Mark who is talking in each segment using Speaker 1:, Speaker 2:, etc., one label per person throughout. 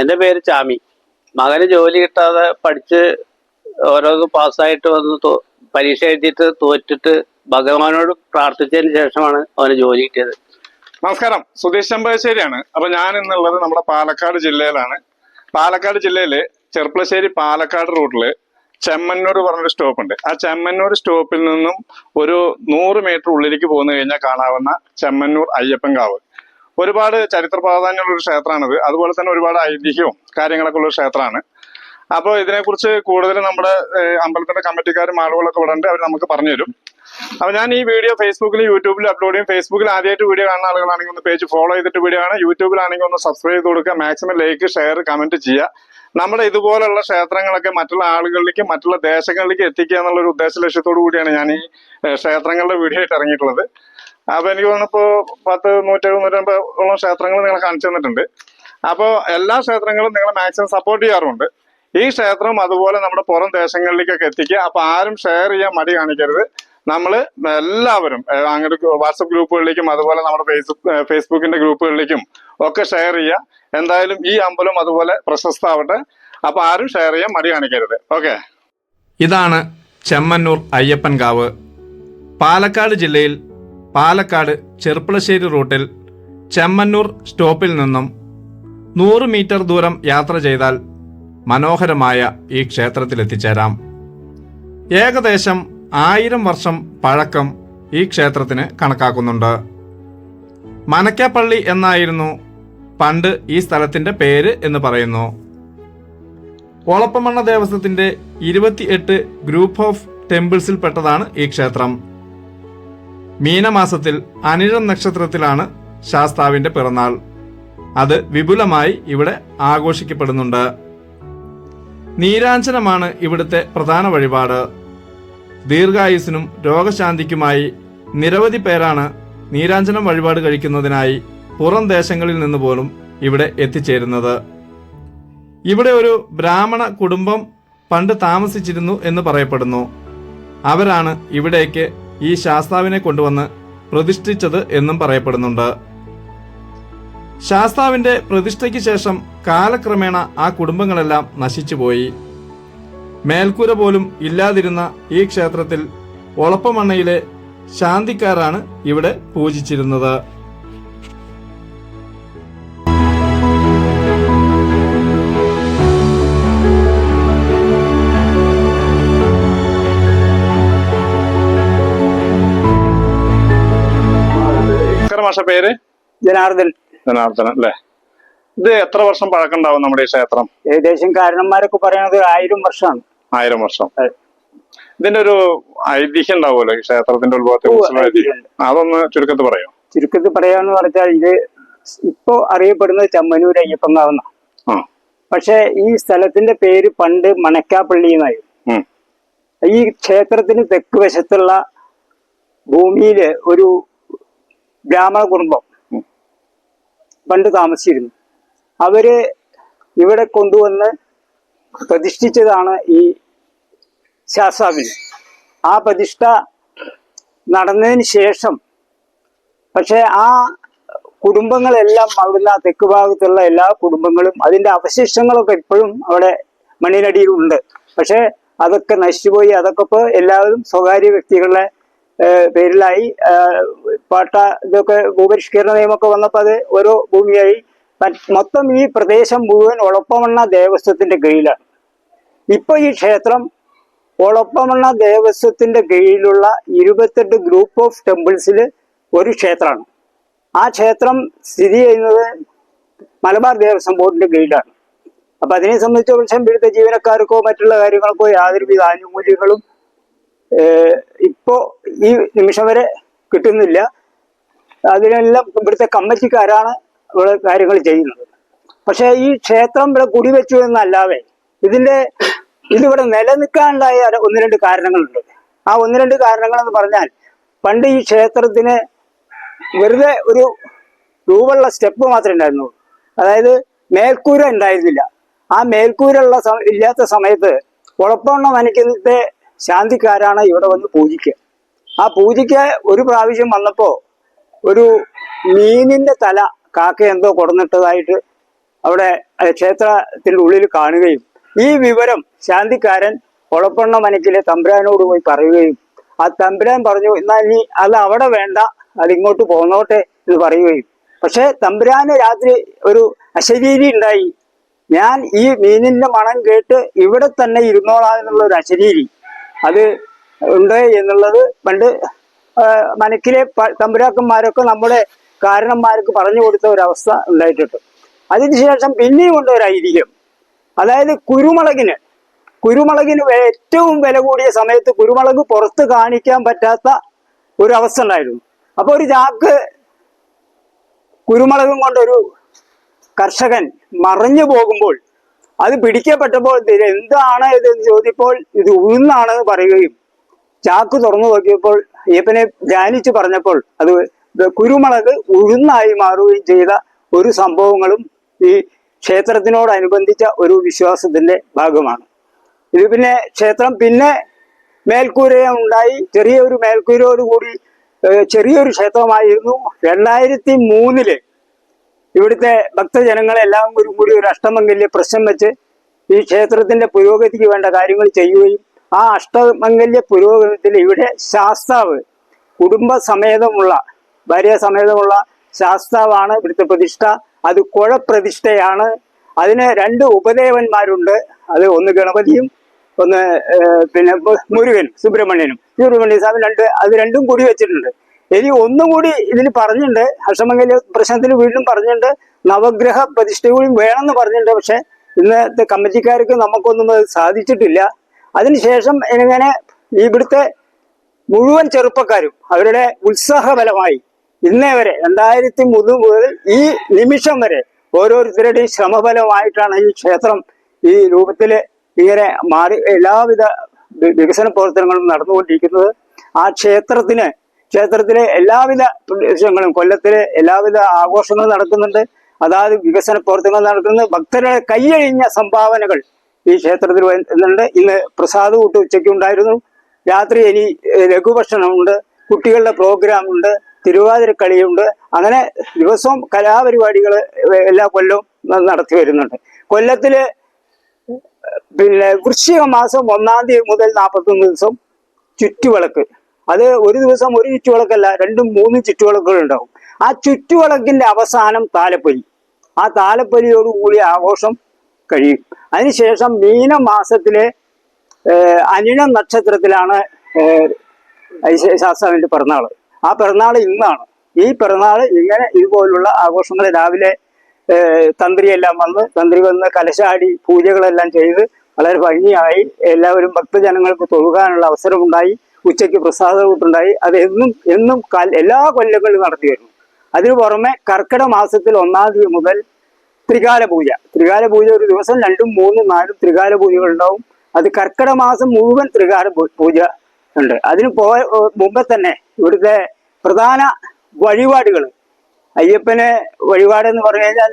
Speaker 1: എന്റെ പേര് ചാമി. മകന് ജോലി കിട്ടാതെ പഠിച്ച് ഓരോന്ന് പാസ്സായിട്ട് വന്ന് പരീക്ഷ എഴുതിയിട്ട് തോറ്റിട്ട് ഭഗവാനോട് പ്രാർത്ഥിച്ചതിന് ശേഷമാണ് അവന് ജോലി കിട്ടിയത്.
Speaker 2: നമസ്കാരം. സുധീഷ് ചെമ്പകശ്ശേരിയാണ്. അപ്പൊ ഞാൻ ഇന്നുള്ളത് നമ്മുടെ പാലക്കാട് ജില്ലയിലാണ്. പാലക്കാട് ജില്ലയിൽ ചെർപ്പളശ്ശേരി പാലക്കാട് റൂട്ടിൽ ചെമ്മന്നൂർ പറഞ്ഞൊരു സ്റ്റോപ്പ് ഉണ്ട് ആ ചെമ്മന്നൂർ സ്റ്റോപ്പിൽ നിന്നും ഒരു നൂറ് മീറ്റർ ഉള്ളിലേക്ക് പോന്നു കഴിഞ്ഞാൽ കാണാവുന്ന ചെമ്മന്നൂർ അയ്യപ്പൻകാവ്. ഒരുപാട് ചരിത്ര പ്രാധാന്യമുള്ള ഒരു ക്ഷേത്രമാണിത്. അതുപോലെ തന്നെ ഒരുപാട് ഐതിഹ്യവും കാര്യങ്ങളൊക്കെ ഉള്ള ക്ഷേത്രമാണ്. അപ്പോൾ ഇതിനെക്കുറിച്ച് കൂടുതൽ നമ്മുടെ അമ്പലത്തിന്റെ കമ്മിറ്റിക്കാരും ആളുകളൊക്കെ ഇവിടെ ഉണ്ട്. അവർ നമുക്ക് പറഞ്ഞുതരും. അപ്പൊ ഞാൻ ഈ വീഡിയോ ഫേസ്ബുക്കിലും യൂട്യൂബിലും അപ്ലോഡ് ചെയ്യും. ഫേസ്ബുക്കിൽ ആദ്യമായിട്ട് വീഡിയോ കാണുന്ന ആളുകളാണെങ്കിൽ ഒന്ന് പേജ് ഫോളോ ചെയ്തിട്ട് വീഡിയോ കാണാം യൂട്യൂബിലാണെങ്കിൽ ഒന്ന് സബ്സ്ക്രൈബ് ചെയ്ത് കൊടുക്കുക. മാക്സിമം ലൈക്ക് ഷെയർ കമന്റ് ചെയ്യുക. നമ്മുടെ ഇതുപോലുള്ള ക്ഷേത്രങ്ങളൊക്കെ മറ്റുള്ള ആളുകളിലേക്ക് മറ്റുള്ള ദേശങ്ങളിലേക്ക് എത്തിക്കുക എന്നുള്ള ഒരു ഉദ്ദേശ ലക്ഷ്യത്തോടു കൂടിയാണ് ഞാൻ ഈ ക്ഷേത്രങ്ങളുടെ വീഡിയോ ആയിട്ട് ഇറങ്ങിയിട്ടുള്ളത്. അപ്പൊ എനിക്ക് തോന്നുന്നു ഇപ്പോ പത്ത് നൂറ്റെഴുപത് ഉള്ള ക്ഷേത്രങ്ങൾ നിങ്ങൾ കാണിച്ചു തന്നിട്ടുണ്ട്. അപ്പോൾ എല്ലാ ക്ഷേത്രങ്ങളും നിങ്ങൾ മാക്സിമം സപ്പോർട്ട് ചെയ്യാറുണ്ട് ഈ ക്ഷേത്രം അതുപോലെ നമ്മുടെ പുറം ദേശങ്ങളിലേക്കൊക്കെ എത്തിക്കുക. അപ്പൊ ആരും ഷെയർ ചെയ്യാൻ മടി കാണിക്കരുത്. നമ്മൾ എല്ലാവരും അങ്ങനെ വാട്സപ്പ് ഗ്രൂപ്പുകളിലേക്കും അതുപോലെ നമ്മുടെ ഫേസ്ബുക്ക് ഫേസ്ബുക്കിന്റെ ഗ്രൂപ്പുകളിലേക്കും ഒക്കെ ഷെയർ ചെയ്യുക. എന്തായാലും ഈ അമ്പലം അതുപോലെ പ്രശസ്തമാവട്ടെ. അപ്പൊ ആരും ഷെയർ ചെയ്യാൻ മടി കാണിക്കരുത്. ഓക്കെ
Speaker 3: ഇതാണ് ചെമ്മന്നൂർ അയ്യപ്പൻകാവ്. പാലക്കാട് ജില്ലയിൽ പാലക്കാട് ചെർപ്പളശ്ശേരി റൂട്ടിൽ ചെമ്മന്നൂർ സ്റ്റോപ്പിൽ നിന്നും നൂറ് മീറ്റർ ദൂരം യാത്ര ചെയ്താൽ മനോഹരമായ ഈ ക്ഷേത്രത്തിലെത്തിച്ചേരാം ഏകദേശം ആയിരം വർഷം പഴക്കം ഈ ക്ഷേത്രത്തിന് കണക്കാക്കുന്നുണ്ട്. മനക്കാപ്പള്ളി എന്നായിരുന്നു പണ്ട് ഈ സ്ഥലത്തിന്റെ പേര് എന്ന് പറയുന്നു. ഒളപ്പമണ്ണ ദേവസ്വത്തിന്റെ ഇരുപത്തിയെട്ട് ഗ്രൂപ്പ് ഓഫ് ടെമ്പിൾസിൽപ്പെട്ടതാണ് ഈ ക്ഷേത്രം. മീനമാസത്തിൽ അനിഴം നക്ഷത്രത്തിലാണ് ശാസ്താവിന്റെ പിറന്നാൾ. അത് വിപുലമായി ഇവിടെ ആഘോഷിക്കപ്പെടുന്നുണ്ട്. നീരാഞ്ചനമാണ് ഇവിടുത്തെ പ്രധാന വഴിപാട്. ദീർഘായുസിനും രോഗശാന്തിക്കുമായി നിരവധി പേരാണ് നീരാഞ്ജനം വഴിപാട് കഴിക്കുന്നതിനായി പുറം ദേശങ്ങളിൽ നിന്ന് പോലും ഇവിടെ എത്തിച്ചേരുന്നത്. ഇവിടെ ഒരു ബ്രാഹ്മണ കുടുംബം പണ്ട് താമസിച്ചിരുന്നു എന്ന് പറയപ്പെടുന്നു. അവരാണ് ഇവിടേക്ക് ഈ ശാസ്താവിനെ കൊണ്ടുവന്ന് പ്രതിഷ്ഠിച്ചത് എന്നും പറയപ്പെടുന്നുണ്ട്. ശാസ്താവിന്റെ പ്രതിഷ്ഠയ്ക്ക് ശേഷം കാലക്രമേണ ആ കുടുംബങ്ങളെല്ലാം നശിച്ചുപോയി മേൽക്കൂര പോലും ഇല്ലാതിരുന്ന ഈ ക്ഷേത്രത്തിൽ ഒളപ്പമണ്ണയിലെ ശാന്തിക്കാരാണ് ഇവിടെ പൂജിച്ചിരുന്നത്.
Speaker 2: മാഷ പേര്?
Speaker 4: ജനാർദ്ദൻ.
Speaker 2: ജനാർദ്ദനം അല്ലേ? ഇത് എത്ര വർഷം പഴക്കണ്ടാവും നമ്മുടെ ഈ ക്ഷേത്രം?
Speaker 4: ഏകദേശം കാരണന്മാരൊക്കെ പറയുന്നത് ആയിരം വർഷമാണ്.
Speaker 2: ആയിരം വർഷം. ഇതിന്റെ ഒരു ഐതിഹ്യം ഉണ്ടാവുമല്ലോ ഈ ക്ഷേത്രത്തിന്റെ ഉത്ഭവത്തെ കുറിച്ചുള്ള അതൊന്ന് ചുരുക്കത്തിൽ പറയാം?
Speaker 4: ചുരുക്കത്തിൽ പറയാന്ന് പറഞ്ഞാൽ ഇത് ഇപ്പോ അറിയപ്പെടുന്നത് ചമ്മനൂർ അയ്യപ്പങ്കാവുന്ന. പക്ഷെ ഈ സ്ഥലത്തിന്റെ പേര് പണ്ട് മണക്കാപ്പള്ളി എന്നായിരുന്നു ഈ ക്ഷേത്രത്തിന് തെക്ക് വശത്തുള്ള ഭൂമിയിൽ ഒരു ബ്രാഹ്മണ കുടുംബം. പണ്ട് താമസിച്ചിരുന്നു. അവർ ഇവിടെ കൊണ്ടുവന്ന് പ്രതിഷ്ഠിച്ചതാണ് ഈ ശാസ്താവിന് ആ പ്രതിഷ്ഠ നടന്നതിന് ശേഷം പക്ഷെ ആ കുടുംബങ്ങളെല്ലാം അവിടുന്ന് ആ തെക്ക് ഭാഗത്തുള്ള എല്ലാ കുടുംബങ്ങളും അതിന്റെ അവശിഷ്ടങ്ങളൊക്കെ ഇപ്പോഴും അവിടെ മണ്ണിനടിയിലുണ്ട്. പക്ഷെ അതൊക്കെ നശിച്ചുപോയി അതൊക്കെ ഇപ്പോൾ എല്ലാവരും സ്വകാര്യ വ്യക്തികളുടെ ഏഹ്, പേരിലായി. പാട്ട ഇതൊക്കെ ഭൂപരിഷ്കരണ നിയമമൊക്കെ വന്നപ്പോൾ അത് ഓരോ ഭൂമിയായി. മൊത്തം ഈ പ്രദേശം മുഴുവൻ ഒളപ്പമണ്ണ ദേവസ്വത്തിന്റെ കീഴിലാണ്. ഇപ്പൊ ഈ ക്ഷേത്രം ഒളപ്പമണ്ണ ദേവസ്വത്തിന്റെ കീഴിലുള്ള ഇരുപത്തെട്ട് ഗ്രൂപ്പ് ഓഫ് ടെമ്പിൾസിൽ ഒരു ക്ഷേത്രമാണ്. ആ ക്ഷേത്രം സ്ഥിതി ചെയ്യുന്നത് മലബാർ ദേവസ്വം ബോർഡിന്റെ കീഴിലാണ്. അപ്പൊ അതിനെ സംബന്ധിച്ചിടത്തോളം ഇവിടുത്തെ ജീവനക്കാർക്കോ മറ്റുള്ള കാര്യങ്ങൾക്കോ യാതൊരുവിധ ആനുകൂല്യങ്ങളും ഇപ്പോ ഈ നിമിഷം വരെ കിട്ടുന്നില്ല. അതിനെല്ലാം ഇവിടുത്തെ കമ്മിറ്റിക്കാരാണ് ഇവിടെ കാര്യങ്ങൾ ചെയ്യുന്നത്. പക്ഷെ ഈ ക്ഷേത്രം ഇവിടെ കുടിവെച്ചു എന്നല്ലാതെ ഇതിന്റെ ഇതിവിടെ നിലനിൽക്കാനുണ്ടായ ഒന്ന് രണ്ട് കാരണങ്ങളുണ്ട്. ആ ഒന്ന് രണ്ട് കാരണങ്ങൾ എന്ന് പറഞ്ഞാൽ പണ്ട് ഈ ക്ഷേത്രത്തിന് വെറുതെ ഒരു രൂപമുള്ള സ്റ്റെപ്പ് മാത്രമേ ഉണ്ടായിരുന്നുള്ളൂ. അതായത് മേൽക്കൂര ഉണ്ടായിരുന്നില്ല. ആ മേൽക്കൂരുള്ള ഇല്ലാത്ത സമയത്ത് ഉളപ്പണ്ണ മനക്കത്തെ ശാന്തിക്കാരാണ് ഇവിടെ വന്ന് പൂജിക്കുക. ആ പൂജയ്ക്ക് ഒരു പ്രാവശ്യം വന്നപ്പോ ഒരു മീനിന്റെ തല കാക്ക എന്തോ കൊടുന്നിട്ടതായിട്ട് അവിടെ ക്ഷേത്രത്തിന്റെ ഉള്ളിൽ കാണുകയും ഈ വിവരം ശാന്തിക്കാരൻ ഒളപ്പണ്ണ മനക്കിലെ തമ്പുരാനോട് പോയി പറയുകയും ആ തമ്പുരാൻ പറഞ്ഞു എന്നാൽ നീ അത് അവിടെ വേണ്ട അത് ഇങ്ങോട്ട് പോന്നോട്ടെ എന്ന് പറയുകയും. പക്ഷെ തമ്പുരാന് രാത്രി ഒരു അശരീരി ഉണ്ടായി. ഞാൻ ഈ മീനിന്റെ മണം കേട്ട് ഇവിടെ തന്നെ ഇരുന്നോളാം എന്നുള്ള ഒരു അശരീരി അത് ഉണ്ട് എന്നുള്ളത് പണ്ട് മനക്കിലെ തമ്പുരാക്കന്മാരൊക്കെ നമ്മുടെ കാരണന്മാർക്ക് പറഞ്ഞു കൊടുത്ത ഒരവസ്ഥ ഉണ്ടായിട്ടുണ്ട്. അതിനുശേഷം പിന്നെയും ഉണ്ട് ഒരു ഐതിഹ്യം. അതായത് കുരുമുളകിന്. കുരുമുളകിന് ഏറ്റവും വില കൂടിയ സമയത്ത് കുരുമുളക് പുറത്ത് കാണിക്കാൻ പറ്റാത്ത ഒരു അവസ്ഥ ഉണ്ടായിരുന്നു. അപ്പൊ ഒരു ചാക്ക് കുരുമുളകും കൊണ്ടൊരു കർഷകൻ മറിഞ്ഞു പോകുമ്പോൾ അത് പിടിക്കപ്പെട്ടപ്പോൾ എന്താണ് ഇത് എന്ന് ചോദിച്ചപ്പോൾ ഇത് ഉഴുന്നാണെന്ന് പറയുകയും ചാക്ക് തുറന്നു നോക്കിയപ്പോൾ അയ്യപ്പനെ ധ്യാനിച്ചു പറഞ്ഞപ്പോൾ അത് കുരുമുളക് ഉഴുന്നായി മാറുകയും ചെയ്ത ഒരു സംഭവങ്ങളും ഈ ക്ഷേത്രത്തിനോടനുബന്ധിച്ച ഒരു വിശ്വാസത്തിന്റെ ഭാഗമാണ്. ഇത് പിന്നെ ക്ഷേത്രം പിന്നെ മേൽക്കൂര ഉണ്ടായി. ചെറിയൊരു മേൽക്കൂരയോടുകൂടി ചെറിയൊരു ക്ഷേത്രമായിരുന്നു. രണ്ടായിരത്തി മൂന്നിൽ ഇവിടുത്തെ ഭക്തജനങ്ങളെല്ലാം ഒരു കൂടി ഒരു അഷ്ടമംഗല്യ പ്രശ്നം വെച്ച് ഈ ക്ഷേത്രത്തിന്റെ പുരോഗതിക്ക് വേണ്ട കാര്യങ്ങൾ ചെയ്യുകയും ആ അഷ്ടമംഗല്യ പുരോഗതിയിൽ ഇവിടെ ശാസ്താവ് കുടുംബസമേതമുള്ള ഭാര്യ സമേതമുള്ള ശാസ്താവാണ് ഇവിടുത്തെ പ്രതിഷ്ഠ. അത് കുഴപ്രതിഷ്ഠയാണ് അതിന് രണ്ട് ഉപദേവന്മാരുണ്ട്. അത് ഒന്ന് ഗണപതിയും ഒന്ന് പിന്നെ മുരുകൻ സുബ്രഹ്മണ്യനും. സുബ്രഹ്മണ്യ സ്വാമി രണ്ട് അത് രണ്ടും കൂടി വെച്ചിട്ടുണ്ട്. ഇനി ഒന്നും കൂടി ഇതിന് പറഞ്ഞിട്ടുണ്ട്. അഷ്ടമംഗല പ്രശ്നത്തിൽ വീണ്ടും പറഞ്ഞിട്ടുണ്ട്. നവഗ്രഹ പ്രതിഷ്ഠ കൂടി വേണമെന്ന് പറഞ്ഞിട്ടുണ്ട്. പക്ഷെ ഇന്നത്തെ കമ്മിറ്റിക്കാർക്ക് നമുക്കൊന്നും അത് സാധിച്ചിട്ടില്ല. അതിനുശേഷം എങ്ങനെ ഇവിടുത്തെ മുഴുവൻ ചെറുപ്പക്കാരും അവരുടെ ഉത്സാഹബലമായി ഇന്നേ വരെ രണ്ടായിരത്തി മൂന്ന് മുതൽ ഈ നിമിഷം വരെ ഓരോരുത്തരുടെയും ശ്രമഫലമായിട്ടാണ് ഈ ക്ഷേത്രം ഈ രൂപത്തിൽ ഇങ്ങനെ മാറി എല്ലാവിധ വികസന പ്രവർത്തനങ്ങളും നടന്നുകൊണ്ടിരിക്കുന്നത്. ആ ക്ഷേത്രത്തിന് ക്ഷേത്രത്തിലെ എല്ലാവിധ പ്രദേശങ്ങളും കൊല്ലത്തിലെ എല്ലാവിധ ആഘോഷങ്ങളും നടക്കുന്നുണ്ട്. അതാത് വികസന പ്രവർത്തനങ്ങൾ നടക്കുന്നത് ഭക്തരുടെ കൈയഴിഞ്ഞ സംഭാവനകൾ ഈ ക്ഷേത്രത്തിൽ വരുന്നുണ്ട്. ഇന്ന് പ്രസാദ് കൂട്ട് ഉച്ചയ്ക്ക് ഉണ്ടായിരുന്നു. രാത്രി ഇനി ലഘുഭക്ഷണമുണ്ട് കുട്ടികളുടെ പ്രോഗ്രാം ഉണ്ട്. തിരുവാതിരക്കളിയുണ്ട് അങ്ങനെ ദിവസവും കലാപരിപാടികൾ എല്ലാ കൊല്ലവും നടത്തി വരുന്നുണ്ട്. കൊല്ലത്തിൽ പിന്നെ വൃശ്ചിക മാസം ഒന്നാം തീയതി മുതൽ നാൽപ്പത്തൊന്ന് ദിവസം ചുറ്റുവിളക്ക് അത് ഒരു ദിവസം ഒരു ചുറ്റുവിളക്കല്ല രണ്ടും മൂന്നും ചുറ്റുവിളക്കുകൾ ഉണ്ടാവും. ആ ചുറ്റുവിളക്കിന്റെ അവസാനം താലപ്പൊലി. ആ താലപ്പൊലിയോടുകൂടി ആഘോഷം കഴിയും. അതിനുശേഷം മീനമാസത്തിലെ അനിഴം നക്ഷത്രത്തിലാണ് പിറന്നാൾ ശാസ്താവിന്റെ പിറന്നാൾ. ആ പിറന്നാൾ ഇന്നാണ്. ഈ പിറന്നാൾ ഇങ്ങനെ ഇതുപോലുള്ള ആഘോഷങ്ങൾ രാവിലെ തന്ത്രിയെല്ലാം വന്ന് തന്ത്രി വന്ന് കലശാടി പൂജകളെല്ലാം ചെയ്ത് വളരെ ഭംഗിയായി എല്ലാവരും ഭക്തജനങ്ങൾക്ക് തൊഴുകാനുള്ള അവസരമുണ്ടായി. ഉച്ചയ്ക്ക് പ്രസാദ കൂട്ടുണ്ടായി. അത് എന്നും എന്നും എല്ലാ കൊല്ലങ്ങളിലും നടത്തി വരുന്നു. അതിനു പുറമെ കർക്കിടക മാസത്തിൽ ഒന്നാം തീയതി മുതൽ ത്രികാല പൂജ. ത്രികാല പൂജ ഒരു ദിവസം രണ്ടും മൂന്നും നാലും ത്രികാല പൂജകൾ ഉണ്ടാവും. അത് കർക്കിടക മാസം മുഴുവൻ ത്രികാല പൂജ ഉണ്ട്. അതിന് ഏർ മുമ്പേ തന്നെ ഇവിടുത്തെ പ്രധാന വഴിപാടുകൾ അയ്യപ്പന് വഴിപാട് എന്ന് പറഞ്ഞു കഴിഞ്ഞാൽ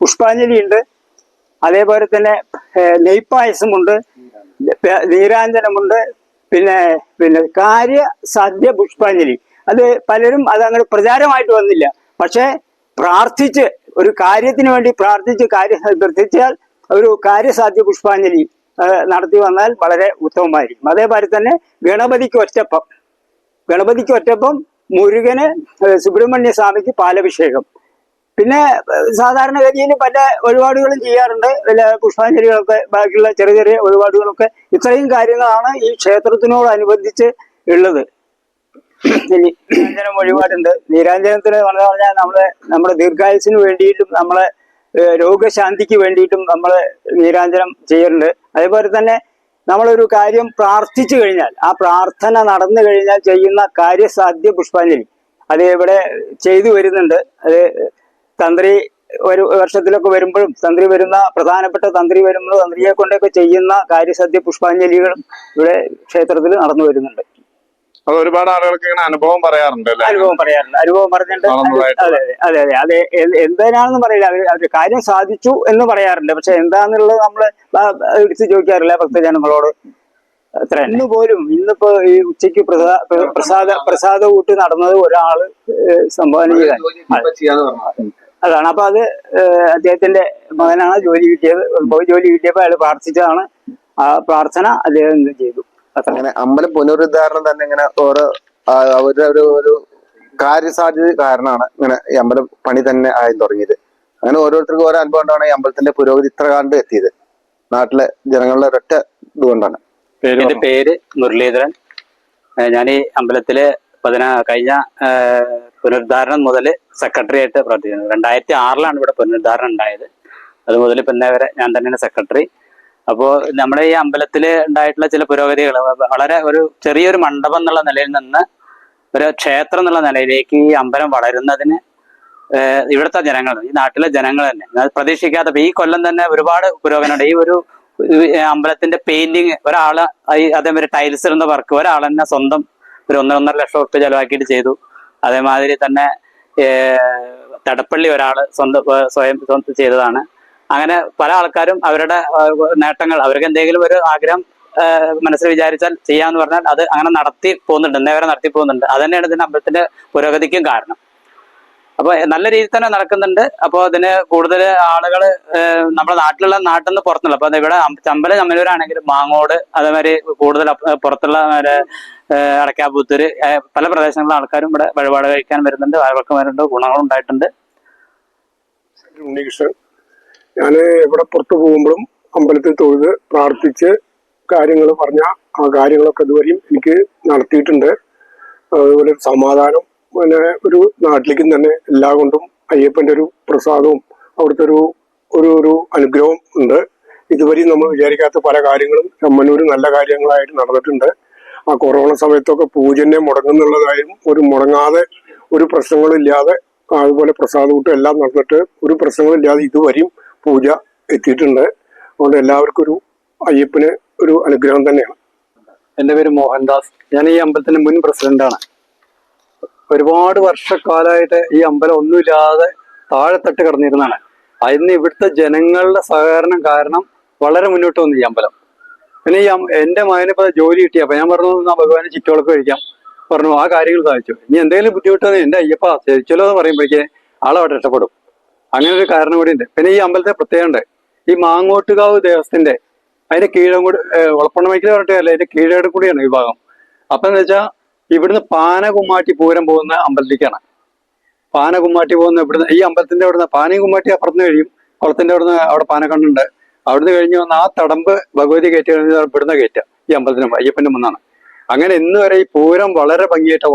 Speaker 4: പുഷ്പാഞ്ജലി ഉണ്ട്. അതേപോലെ തന്നെ നെയ്പ്പായസമുണ്ട് നീരാഞ്ജനമുണ്ട്. പിന്നെ പിന്നെ കാര്യ സാധ്യ പുഷ്പാഞ്ജലി. അത് പലരും അത് അങ്ങനെ പ്രചാരമായിട്ട് വന്നില്ല. പക്ഷേ പ്രാർത്ഥിച്ച് ഒരു കാര്യത്തിന് വേണ്ടി പ്രാർത്ഥിച്ച് കാര്യം പ്രാർത്ഥിച്ചാൽ ഒരു കാര്യസാധ്യ പുഷ്പാഞ്ജലി നടത്തി വന്നാൽ വളരെ ഉത്തമമായിരിക്കും. അതേപോലെ തന്നെ ഗണപതിക്ക് ഒറ്റപ്പം. ഗണപതിക്ക് ഒറ്റപ്പം മുരുകന് സുബ്രഹ്മണ്യ സ്വാമിക്ക് പാലഭിഷേകം. പിന്നെ സാധാരണഗതിയിൽ പല വഴിപാടുകളും ചെയ്യാറുണ്ട്. വല്ല പുഷ്പാഞ്ജലികളൊക്കെ ബാക്കിയുള്ള ചെറിയ ചെറിയ വഴിപാടുകളൊക്കെ ഇത്രയും കാര്യങ്ങളാണ് ഈ ക്ഷേത്രത്തിനോടനുബന്ധിച്ച് ഉള്ളത്. നീരാഞ്ജനം വഴിപാടുണ്ട്. നീരാഞ്ജനത്തിന് പറഞ്ഞു പറഞ്ഞാൽ നമ്മളെ നമ്മുടെ ദീർഘായുസിന് വേണ്ടിയിട്ടും നമ്മളെ രോഗശാന്തിക്ക് വേണ്ടിയിട്ടും നമ്മൾ നീരാഞ്ജനം ചെയ്യാറുണ്ട്. അതേപോലെ തന്നെ നമ്മളൊരു കാര്യം പ്രാർത്ഥിച്ചു കഴിഞ്ഞാൽ ആ പ്രാർത്ഥന നടന്നു കഴിഞ്ഞാൽ ചെയ്യുന്ന കാര്യസാധ്യ പുഷ്പാഞ്ജലി. അത് ഇവിടെ ചെയ്തു വരുന്നുണ്ട്. അത് തന്ത്രി ഒരു വർഷത്തിലൊക്കെ വരുമ്പോഴും തന്ത്രി വരുന്ന പ്രധാനപ്പെട്ട തന്ത്രി വരുമ്പോൾ തന്ത്രിയെ കൊണ്ടൊക്കെ ചെയ്യുന്ന കാര്യസദ്യ പുഷ്പാഞ്ജലികളും ഇവിടെ ക്ഷേത്രത്തിൽ നടന്നു വരുന്നുണ്ട്.
Speaker 2: അത് ഒരുപാട് ആളുകൾക്ക് ഇങ്ങനെ അനുഭവം പറയാറുണ്ട് അല്ലേ?
Speaker 4: അനുഭവം പറയാറുണ്ട്. അനുഭവം പറഞ്ഞിട്ട് അതെ അതെ അതെ അതെ എന്തിനാണെന്ന് പറയില്ല. അവർ അവർ കാര്യം സാധിച്ചു എന്ന് പറയാറുണ്ട്. പക്ഷെ എന്താന്നുള്ളത് ബ- എടുത്ത് ചോദിക്കാറില്ല ഭക്തജനങ്ങളോട്. അത്ര ഇന്ന് പോലും ഇന്നിപ്പോ ഈ ഉച്ചയ്ക്ക് പ്രസാദ പ്ര- പ്രസാദ പ്രസാദ കൂട്ടി നടന്നത് ഒരാൾ സംഭാവന ചെയ്താൽ. അതാണ്. അപ്പൊ അത് അദ്ദേഹത്തിന്റെ മകനാണ് ജോലി കിട്ടിയത്. പോയി ജോലി കിട്ടിയപ്പോൾ അയാൾ പ്രാർത്ഥിച്ചതാണ്. ആ പ്രാർത്ഥന അദ്ദേഹം ചെയ്തു.
Speaker 5: അങ്ങനെ അമ്പല പുനരുദ്ധാരണം തന്നെ ഇങ്ങനെ ഓരോ അവരുടെ ഒരു ഒരു കാര്യസാധ്യത കാരണമാണ് ഇങ്ങനെ ഈ അമ്പലം പണി തന്നെ ആയി തുടങ്ങിയത്. അങ്ങനെ ഓരോരുത്തർക്കും ഓരോ അനുഭവം കൊണ്ടാണ് ഈ അമ്പലത്തിന്റെ പുരോഗതി ഇത്ര കണ്ട് എത്തിയത്. നാട്ടിലെ ജനങ്ങളുടെ ഒരൊറ്റ ഇതുകൊണ്ടാണ്
Speaker 6: എന്റെ പേര് മുരളീധരൻ. ഞാൻ ഈ അമ്പലത്തിൽ പതിനാ കഴിഞ്ഞ ഏഹ്, പുനരുദ്ധാരണം മുതൽ സെക്രട്ടറി ആയിട്ട് പ്രവർത്തിക്കുന്നു രണ്ടായിരത്തി ആറിലാണ് ഇവിടെ പുനരുദ്ധാരണം ഉണ്ടായത്. അത് മുതൽ പിന്നെ വരെ ഞാൻ തന്നെയാണ് സെക്രട്ടറി അപ്പോൾ നമ്മുടെ ഈ അമ്പലത്തിൽ ഉണ്ടായിട്ടുള്ള ചില പുരോഗതികൾ വളരെ ഒരു ചെറിയൊരു മണ്ഡപം എന്നുള്ള നിലയിൽ നിന്ന് ഒരു ക്ഷേത്രം എന്നുള്ള നിലയിലേക്ക് ഈ അമ്പലം വളരുന്നതിന് ഇവിടുത്തെ ജനങ്ങൾ ഈ നാട്ടിലെ ജനങ്ങൾ തന്നെ പ്രതീക്ഷിക്കാത്ത ഈ കൊല്ലം തന്നെ ഒരുപാട് പുരോഗമനമുണ്ട് ഈ ഒരു അമ്പലത്തിന്റെ പെയിന്റിങ് ഒരാൾ ഈ അതേമാതിരി ടൈൽസ് ഇടുന്ന വർക്ക് ഒരാൾ തന്നെ സ്വന്തം ഒരു ഒന്നര ഒന്നര ലക്ഷം ഉറുപ്പ് ചെലവാക്കിയിട്ട് ചെയ്തു. അതേമാതിരി തന്നെ തടപ്പള്ളി ഒരാൾ സ്വന്തം സ്വയം സ്വന്തം ചെയ്തതാണ്. അങ്ങനെ പല ആൾക്കാരും അവരുടെ നേട്ടങ്ങൾ അവർക്ക് എന്തെങ്കിലും ഒരു ആഗ്രഹം മനസ്സിൽ വിചാരിച്ചാൽ ചെയ്യാന്ന് പറഞ്ഞാൽ അത് അങ്ങനെ നടത്തി പോകുന്നുണ്ട് നേരെ നടത്തി പോകുന്നുണ്ട്. അത് തന്നെയാണ് ഇതിന്റെ അമ്പലത്തിന്റെ പുരോഗതിക്കും കാരണം. അപ്പൊ നല്ല രീതിയിൽ തന്നെ നടക്കുന്നുണ്ട്. അപ്പോൾ അതിന് കൂടുതൽ ആളുകൾ നമ്മുടെ നാട്ടിലുള്ള നാട്ടിൽ നിന്ന് പുറത്തുള്ള അപ്പൊ ഇവിടെ ചമ്പല ചമ്മലൂരാണെങ്കിലും മാങ്ങോട് അതേമാതിരി കൂടുതൽ പുറത്തുള്ള അടക്കാപുത്തൂര് പല പ്രദേശങ്ങളിലെ ആൾക്കാരും ഇവിടെ വഴിപാട് കഴിക്കാൻ വരുന്നുണ്ട്. വഴക്കം വരുന്നുണ്ട് ഗുണങ്ങളും ഉണ്ടായിട്ടുണ്ട്.
Speaker 7: ഉണ്ണികൃഷ്ണൻ ഞാൻ ഇവിടെ പുറത്തു പോകുമ്പോഴും അമ്പലത്തിൽ തൊഴുത് പ്രാർത്ഥിച്ച് കാര്യങ്ങൾ പറഞ്ഞ ആ കാര്യങ്ങളൊക്കെ ഇതുവരെയും എനിക്ക് നടത്തിയിട്ടുണ്ട്. അതുപോലെ സമാധാനം പിന്നെ ഒരു നാട്ടിലേക്കും തന്നെ എല്ലാ കൊണ്ടും അയ്യപ്പന്റെ ഒരു പ്രസാദവും അവിടുത്തെ ഒരു ഒരു ഒരു അനുഗ്രഹവും ഉണ്ട്. ഇതുവരെയും നമ്മൾ വിചാരിക്കാത്ത പല കാര്യങ്ങളും ചമ്മനൂർ നല്ല കാര്യങ്ങളായിട്ട് നടന്നിട്ടുണ്ട്. ആ കൊറോണ സമയത്തൊക്കെ പൂജനെ മുടങ്ങുന്നുള്ളതായും ഒരു മുടങ്ങാതെ ഒരു പ്രശ്നങ്ങളില്ലാതെ അതുപോലെ പ്രസാദകൂട്ടും എല്ലാം നടന്നിട്ട് ഒരു പ്രശ്നങ്ങളില്ലാതെ ഇതുവരെയും പൂജ എത്തിയിട്ടുണ്ട്. അതുകൊണ്ട് എല്ലാവർക്കും ഒരു അയ്യപ്പന് ഒരു അനുഗ്രഹം തന്നെയാണ്.
Speaker 8: എന്റെ പേര് മോഹൻദാസ്. ഞാൻ ഈ അമ്പലത്തിന്റെ മുൻ പ്രസിഡന്റാണ് ഒരുപാട് വർഷക്കാലമായിട്ട് ഈ അമ്പലം ഒന്നുമില്ലാതെ താഴെത്തട്ട് കിടന്നിരുന്നതാണ്. അതിന് ഇവിടുത്തെ ജനങ്ങളുടെ സഹകരണം കാരണം വളരെ മുന്നോട്ട് വന്നു ഈ അമ്പലം. പിന്നെ ഈ എന്റെ മകനിപ്പോ ജോലി കിട്ടി അപ്പൊ ഞാൻ പറഞ്ഞു എന്നാ ഭഗവാന് ചിറ്റോളൊക്കെ കഴിക്കാം. പറഞ്ഞു ആ കാര്യങ്ങൾ സാധിച്ചു. ഇനി എന്തെങ്കിലും ബുദ്ധിമുട്ട് വന്നാൽ എന്റെ അയ്യപ്പ ശരിച്ചല്ലോ എന്ന് പറയുമ്പോഴേക്ക് ആളവിടെ രക്ഷപ്പെടും. അങ്ങനെ ഒരു കാരണം കൂടി ഉണ്ട്. പിന്നെ ഈ അമ്പലത്തെ പ്രത്യേകമുണ്ട് ഈ മാങ്ങോട്ടുകാവ് ദേവസ്ഥത്തിന്റെ അതിന്റെ കീഴം കൂടി ഉളപ്പണ്ണമൈക്കിൽ പറഞ്ഞിട്ടല്ല അതിന്റെ കീഴേട് കൂടിയാണ് വിഭാഗം ഭാഗം. അപ്പൊ എന്ന് വെച്ചാൽ ഇവിടുന്ന് പാനകുമ്മാട്ടി പൂരം പോകുന്ന അമ്പലത്തിലേക്കാണ്. പാനകുമ്മാട്ടി പോകുന്ന ഇവിടുന്ന് ഈ അമ്പലത്തിന്റെ അവിടുന്ന് പാനയും കുമ്മാട്ടി അപ്പുറത്ത് കഴിയും. കുളത്തിന്റെ അവിടുന്ന് അവിടെ പാനക്കണ്ണുണ്ട് അവിടുന്ന് കഴിഞ്ഞ് വന്ന ആ തടമ്പ് ഭഗവതി കയറ്റി ഇവിടുന്ന് കയറ്റുക ഈ അമ്പലത്തിന് അയ്യപ്പന്റെ മുന്നാണ് അങ്ങനെ ഇന്ന് വരെ ഈ പൂരം വളരെ ഭംഗിയായിട്ട്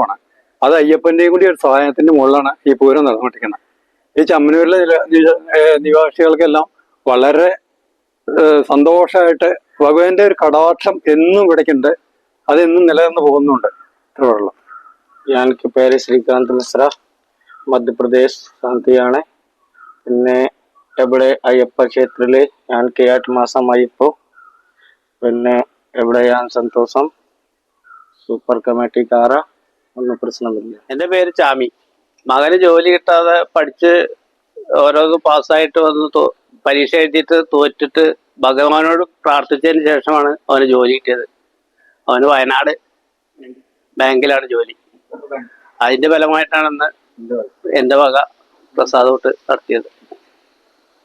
Speaker 8: അത് അയ്യപ്പന്റെയും കൂടി ഒരു സഹായത്തിന്റെ മുകളിലാണ് ഈ പൂരം നടന്നുകൊണ്ടിരിക്കുന്നത് ഈ ചമ്മനൂരിലെ നിവാസികൾക്കെല്ലാം വളരെ സന്തോഷമായിട്ട് ഭഗവാന്റെ ഒരു കടാക്ഷം എന്നും ഇവിടേക്കുണ്ട്. അതെന്നും നിലനിന്ന് പോകുന്നുണ്ട്. ഉള്ളൂ.
Speaker 1: എനിക്ക് പേര് ശ്രീകാന്ത് മിശ്ര. മധ്യപ്രദേശ് സാന്തിയാണ് പിന്നെ ഇവിടെ അയ്യപ്പ ക്ഷേത്രത്തിൽ ഞാൻ ഏട്ട് മാസമായി ഇപ്പോൾ പിന്നെ ഇവിടെ ഞാൻ സന്തോഷം? സൂപ്പർ കമ്മിറ്റിക്കാര ഒന്നും പ്രശ്നമില്ല. എന്റെ പേര് ചാമി. മകന് ജോലി കിട്ടാതെ പഠിച്ച് ഓരോന്ന് പാസ്സായിട്ട് വന്ന് പരീക്ഷ എഴുതിയിട്ട് തോറ്റിട്ട് ഭഗവാനോട് പ്രാർത്ഥിച്ചതിന് ശേഷമാണ് അവന് ജോലി കിട്ടിയത്. അവന് വയനാട് ബാങ്കിലാണ് ജോലി. അതിന്റെ ഫലമായിട്ടാണ് ഇന്ന് എന്റെ വക പ്രസാദോട്ട് നടത്തിയത്.